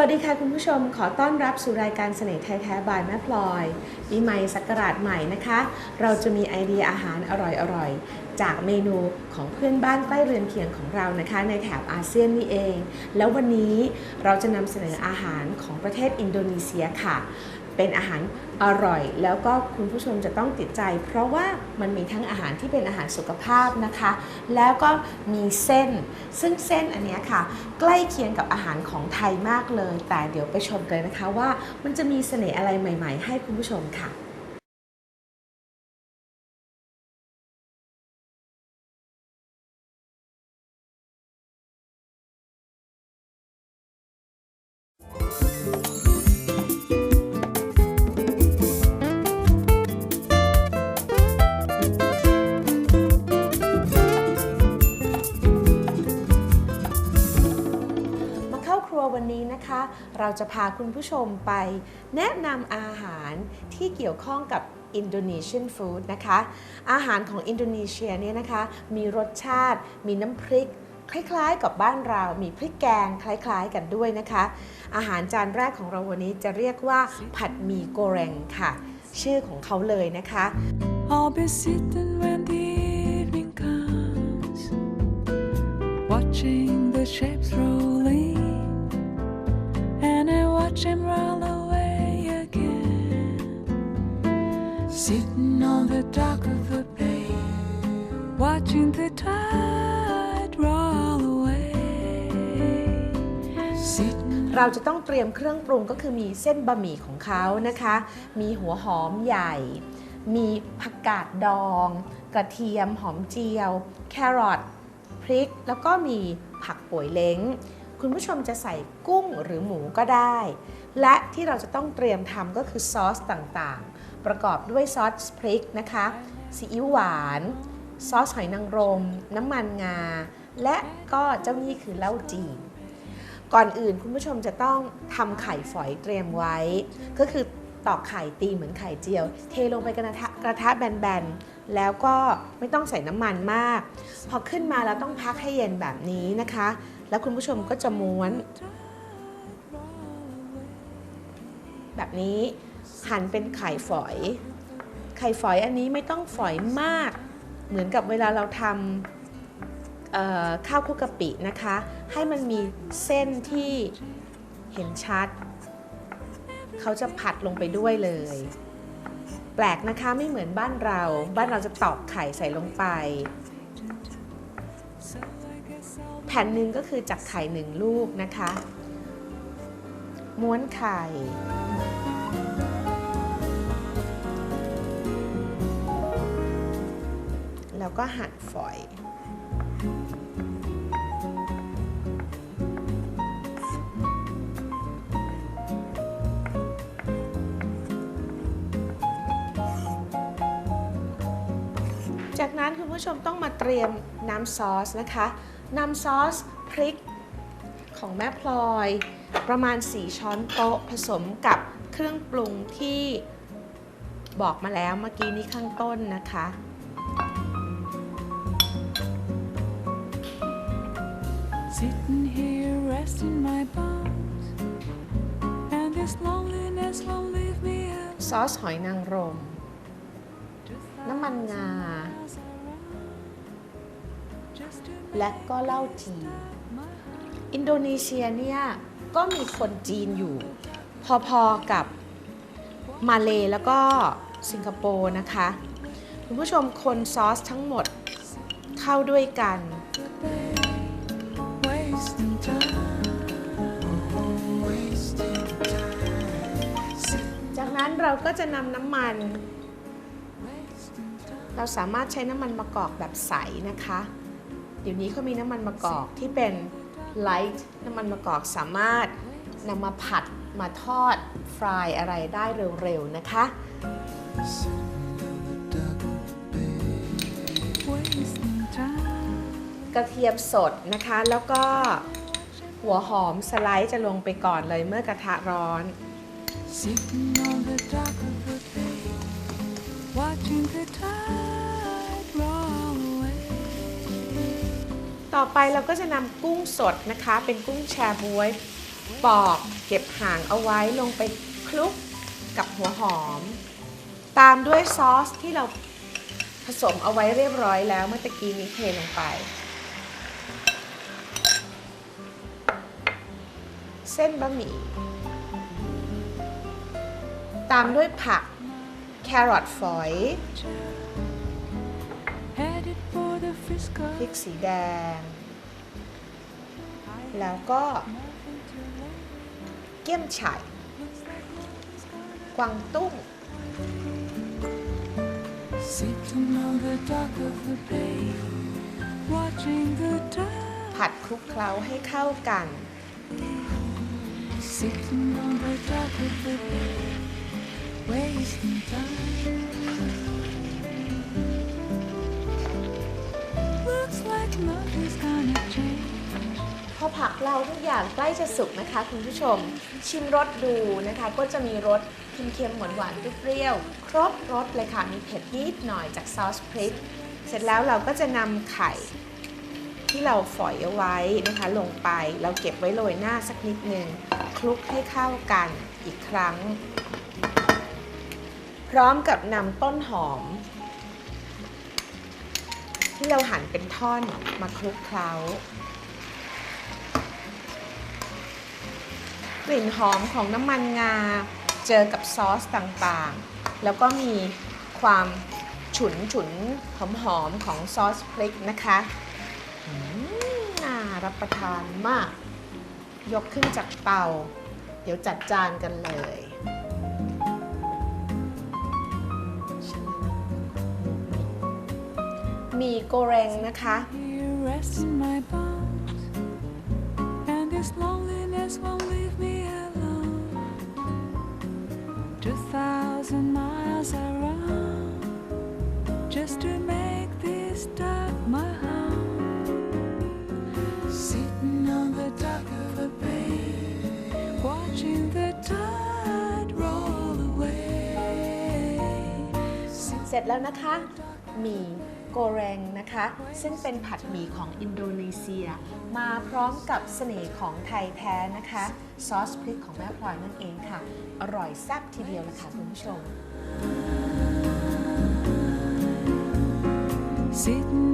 วัสดีค่ะคุณผู้ชมขอต้อนรับสู่รายการเสน่ห์ไทยแท้บายแม่พลอยปีใหม่สักราชใหม่นะคะ เราจะมีไอเดียอาหารอร่อยๆ จากเมนูของเพื่อนบ้านใกล้เรือนเคียงของเรานะคะ ในแถบอาเซียนนี่เอง แล้ววันนี้เราจะนำเสนออาหารของประเทศอินโดนีเซียค่ะ เป็นอาหารอร่อย แล้วก็คุณผู้ชมจะต้องติดใจ เพราะว่ามันมีทั้งอาหารที่เป็นอาหารสุขภาพนะคะ แล้วก็มีเส้น ซึ่งเส้นอันนี้ค่ะ ใกล้เคียงกับอาหารของไทยมากเลย แต่เดี๋ยวไปชมกันนะคะว่ามันจะมีเสน่ห์อะไรใหม่ ๆ ให้คุณผู้ชมค่ะาจะพาคุณผู้ชมไปแนะนำอาหารที่เกี่ยวข้องกับอินโดนีเซียนฟู้ดนะคะ อาหารของอินโดนีเซียเนี่ยนะคะ มีรสชาติ มีน้ำพริก คล้ายๆ กับบ้านเรา มีพริกแกงคล้ายๆ กันด้วยนะคะ อาหารจานแรกของเราวันนี้จะเรียกว่าผัดหมี่โกเรงค่ะ ชื่อของเขาเลยนะคะ I'll be sitting when the evening comes, watching the shapes roll watch them roll away again. Sitting on the dock of the bay, watching the tide roll away. Sitting เราจะต้องเตรียมเครื่องปรุงก็คือมีเส้นบะหมี่ของเขานะคะ มีหัวหอมใหญ่ มีผักกาดดอง กระเทียมหอมเจียว แครอทพริก แล้วก็มีผักป่วยเล้ง คุณผู้ชมจะใส่กุ้งหรือหมูก็ได้ และที่เราจะต้องเตรียมทำก็คือซอสต่างๆ ประกอบด้วยซอสพริกนะคะซีอิ๊วหวาน ซอสหอยนางรม น้ำมันงา และก็เจ้านี่คือเหล้าจีนก่อนอื่นคุณผู้ชมจะต้องทำไข่ฝอยเตรียมไว้ ก็คือตอกไข่ตีเหมือนไข่เจียว เทลงไปกระทะกระทะแบนๆ แล้วก็ไม่ต้องใส่น้ำมันมาก พอขึ้นมาแล้วต้องพักให้เย็นแบบนี้นะคะ แล้วคุณผู้ชมก็จะม้วน แบบนี้หั่นเป็นไข่ฝอย ไข่ฝอยอันนี้ไม่ต้องฝอยมาก เหมือนกับเวลาเราทำข้าวคุกกะปินะคะ ให้มันมีเส้นที่เห็นชัด เขาจะผัดลงไปด้วยเลย แปลกนะคะไม่เหมือนบ้านเรา บ้านเราจะตอกไข่ใส่ลงไป แผ่นหนึ่งก็คือจากไข่หนึ่งลูกนะคะ ม้วนไข่ แล้วก็หั่นฝอย ผู้ชมต้องมาเตรียมน้ำซอสนะคะน้ำซอสพริกของแม่พลอยประมาณ 4 ช้อนโต๊ะผสมกับเครื่องปรุงที่บอกมาแล้วเมื่อกี้นี้ข้างต้นนะคะ Sitting here resting my bones, and this loneliness won't leave me out. ซอสหอยนางรม น้ำมันงา Just to และก็เหล้าจีน อินโดนีเซียเนี่ยก็มีคนจีนอยู่ พอๆกับมาเลแล้วก็สิงคโปร์นะคะ คุณผู้ชมคนซอสทั้งหมดเข้าด้วยกันจากนั้นเราก็จะนำน้ำมัน เราสามารถใช้น้ำมันมะกอกแบบใสนะคะ ดี๋ยวนี้เขามีน้ำมันมะกอกที่เป็น light น้ำมันมะกอกสามารถนำมาผัดมาทอดฟรายอะไรได้เร็วๆนะคะ Wasting time. กระเทียมสดนะคะ แล้วก็หัวหอมสไลด์จะลงไปก่อนเลยเมื่อกระทะร้อน Sitting on the dock of the bay, watching the tide ต่อไปเราก็จะนำกุ้งสดนะคะ เป็นกุ้งแชร์บวย ปอกเก็บหางเอาไว้ลงไปคลุกกับหัวหอม ตามด้วยซอสที่เราผสมเอาไว้เรียบร้อยแล้วเมื่อตะกี้นี้เทลงไป เส้นบะหมี่ ตามด้วยผัก แครอทฝอย พริกสีแดง แล้วก็ เกี๊ยมไฉ่กวางตุ้ง ผัดคลุกเคล้าให้เข้ากัน พอผักเราทุกอย่างใกล้จะสุกนะคะ คุณผู้ชมชิมรสดูนะคะ ก็จะมีรสเค็มๆหวานๆเปรี้ยวๆครบรสเลยค่ะ มีเผ็ดนิดหน่อยจากซอสพริก เสร็จแล้วเราก็จะนำไข่ ที่เราฝอยเอาไว้นะคะ ลงไปเราเก็บไว้โรยหน้าสักนิดหนึ่งคลุกให้เข้ากันอีกครั้ง พร้อมกับนำต้นหอม ที่เราหั่นเป็นท่อนมาคลุกเคล้ากลิ่นหอมของน้ำมันงา เจอกับซอสต่างๆ แล้วก็มีความฉุนฉุนหอมหอมๆของซอสพริกนะคะอืมน่ารับประทานมาก ยกขึ้นจากเตา เดี๋ยวจัดจานกันเลย มีโกเรงนะคะ Here resting my bones, and this loneliness won't leave me alone. Two thousand miles around, just to make this dock my home. Sitting on the dock of a bay, watching the tide roll away. เสร็จแล้วนะคะหมี่ โกเรงนะคะ ซึ่งเป็นผัดหมี่ของอินโดนีเซีย มาพร้อมกับเสน่ห์ของไทยแท้นะคะ ซอสพริกของแม่พลอยนั่นเองค่ะ อร่อยแซ่บทีเดียวนะคะคุณผู้ชม Sitting